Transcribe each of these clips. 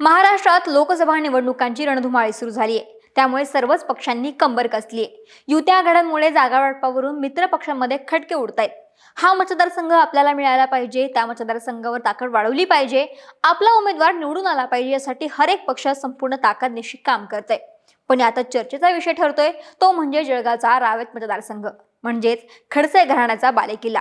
महाराष्ट्रात लोकसभा निवडणुकांची रणधुमाळी सुरू झाली आहे. त्यामुळे सर्वच पक्षांनी कंबर कसली आहे. युत्या आघाड्यांमुळे जागा वाटपावरून मित्र पक्षांमध्ये खटके उडतायत. हा मतदारसंघ आपल्याला मिळाला पाहिजे त्या मतदारसंघावर ताकद वाढवली पाहिजे आपला उमेदवार निवडून आला पाहिजे यासाठी हर एक पक्ष संपूर्ण ताकद काम काम आहे पण आता चर्चेचा विषय ठरतोय तो म्हणजे जळगावचा रावेत मतदारसंघ. म्हणजेच खडसे घराण्याचा बालेकिल्ला.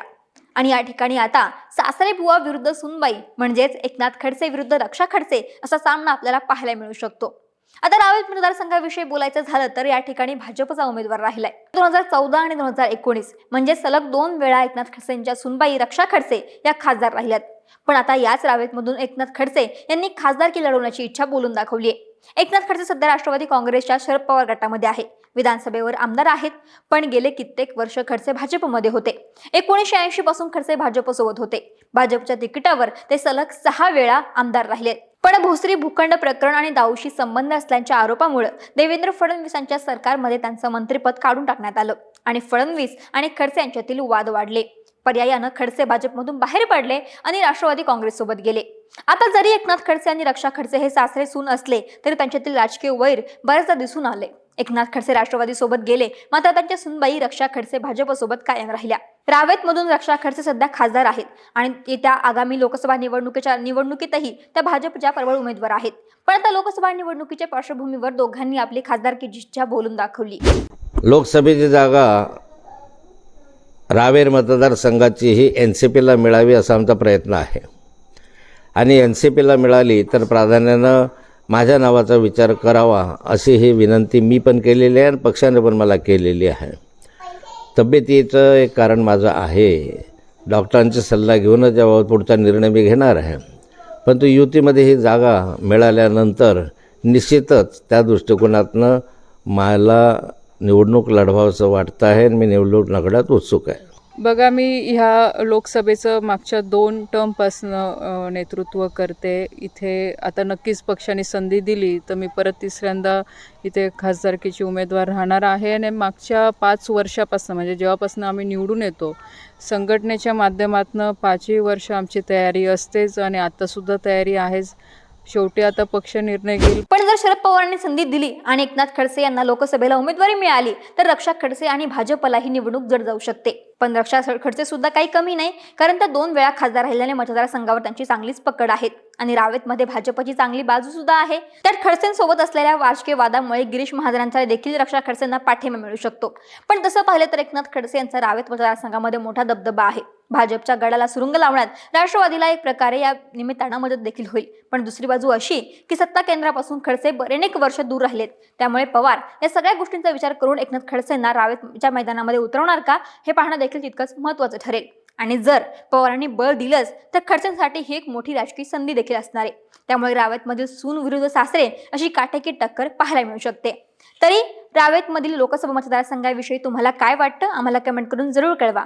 आणि या ठिकाणी आता सासरे बुवा विरुद्ध सुनबाई म्हणजेच एकनाथ खडसे विरुद्ध रक्षा खडसे असा सामना आपल्याला पाहायला मिळू शकतो. आता रावेत मतदारसंघाविषयी बोलायचं झालं तर या ठिकाणी भाजपचा उमेदवार राहिलाय. दोन हजार चौदा आणि दोन हजार एकोणीस म्हणजे सलग दोन वेळा एकनाथ खडसेंच्या सुनबाई रक्षा खडसे या खासदार राहिल्यात. पण आता याच रावेतमधून एकनाथ खडसे यांनी खासदारकी लढवण्याची इच्छा बोलून दाखवली आहे एकनाथ खडसे सध्या राष्ट्रवादी काँग्रेसच्या शरद पवार गटामध्ये आहे. विधानसभेवर आमदार आहेत पण गेले कित्येक वर्ष खडसे भाजपमध्ये होते. एकोणीसशे ऐंशी पासून खडसे भाजपसोबत होते. भाजपच्या तिकिटावर ते सलग सहा वेळा आमदार राहिले. पण भोसरी भूखंड प्रकरण आणि दाऊशी संबंध असल्याच्या आरोपामुळे देवेंद्र फडणवीसांच्या सरकारमध्ये त्यांचं मंत्रिपद काढून टाकण्यात आलं आणि फडणवीस आणि खडसे यांच्यातील वाद वाढले. पर्यायानं खडसे भाजपमधून बाहेर पडले आणि राष्ट्रवादी काँग्रेससोबत गेले. आता जरी एकनाथ खडसे आणि रक्षा खडसे हे सासरे सून असले तरी त्यांच्यातील राजकीय वैर बऱ्याचदा दिसून आले. एकनाथ खडसे राष्ट्रवादी सोबत गेले मात्र त्यांच्या सुनबाई रक्षा खडसे भाजपसोबत कायम राहिल्या. रावेत मधून रक्षा खडसे सध्या खासदार आहेत आणि येत्या आगामी लोकसभा निवडणुकीच्या निवडणुकीतही त्या भाजपच्या प्रबळ उमेदवार आहेत. पण आता लोकसभा निवडणुकीच्या पार्श्वभूमीवर दोघांनी आपली खासदारकीची इच्छा बोलून दाखवली. लोकसभेची जागा रावेर मतदारसंघाची ही एन सी पीला मिळावी असा आमचा प्रयत्न आहे. आणि एन सी पीला मिळाली तर प्राधान्यानं माझ्या नावाचा विचार करावा अशी ही विनंती मी पण केलेली आहे आणि पक्षाने पण मला केलेली आहे. तब्येतीचं एक कारण माझं आहे. डॉक्टरांचा सल्ला घेऊनच याबाबत पुढचा निर्णय मी घेणार आहे. परंतु युतीमध्ये ही जागा मिळाल्यानंतर निश्चितच त्या दृष्टिकोनातनं मला निवडणूक लढवावंसं वाटतं आहे आणि मी निवडणूक लढण्यात उत्सुक आहे. बघा मी ह्या लोकसभेचं मागच्या दोन टर्मपासनं नेतृत्व करते. इथे आता नक्कीच पक्षाने संधी दिली तर मी परत तिसऱ्यांदा इथे खासदारकीची उमेदवार राहणार आहे. आणि मागच्या पाच वर्षापासून म्हणजे जेव्हापासून आम्ही निवडून येतो संघटनेच्या माध्यमातून पाचही वर्ष आमची तयारी असतेच आणि आत्तासुद्धा तयारी आहेच. शेवटी आता पक्ष निर्णय घेईल. पण जर शरद पवारांनी संधी दिली आणि एकनाथ खडसे यांना लोकसभेला उमेदवारी मिळाली तर रक्षा खडसे आणि भाजपला ही निवडणूक जड जाऊ शकते. पण रक्षा खडसे सुद्धा काही कमी नाही कारण त्या दोन वेळा खासदार राहिल्याने मतदारसंघावर त्यांची चांगलीच पकड आहे आणि रावेतमध्ये भाजपची चांगली बाजू सुद्धा आहे. त्यात खडसेंसोबत असलेल्या राजकीय वादामुळे गिरीश महाजनांचा देखील रक्षा खडसेंना पाठिंबा मिळू शकतो. पण तसं पाहिलं तर एकनाथ खडसे यांचा रावेत मतदारसंघामध्ये मोठा दबदबा आहे. भाजपच्या गडाला सुरुंग लावण्यात राष्ट्रवादीला एक प्रकारे या निमित्तानं मदत देखील होईल. पण दुसरी बाजू अशी की सत्ता केंद्रापासून खडसे बरेनेक वर्ष दूर राहिलेत. त्यामुळे पवार या सगळ्या गोष्टींचा विचार करून एकनाथ खडसेंना रावेतच्या मैदानामध्ये उतरवणार का हे पाहणं देखील तितकंच महत्त्वाचं ठरेल. आणि जर पवारांनी बळ दिलंच तर खडसेंसाठी ही एक मोठी राजकीय संधी देखील असणार आहे. त्यामुळे रावेतमधील सून विरुद्ध सासरे अशी काटेकी टक्कर पाहायला मिळू शकते. तरी रावेतमधील लोकसभा मतदारसंघाविषयी तुम्हाला काय वाटतं? आम्हाला कमेंट करून जरूर कळवा.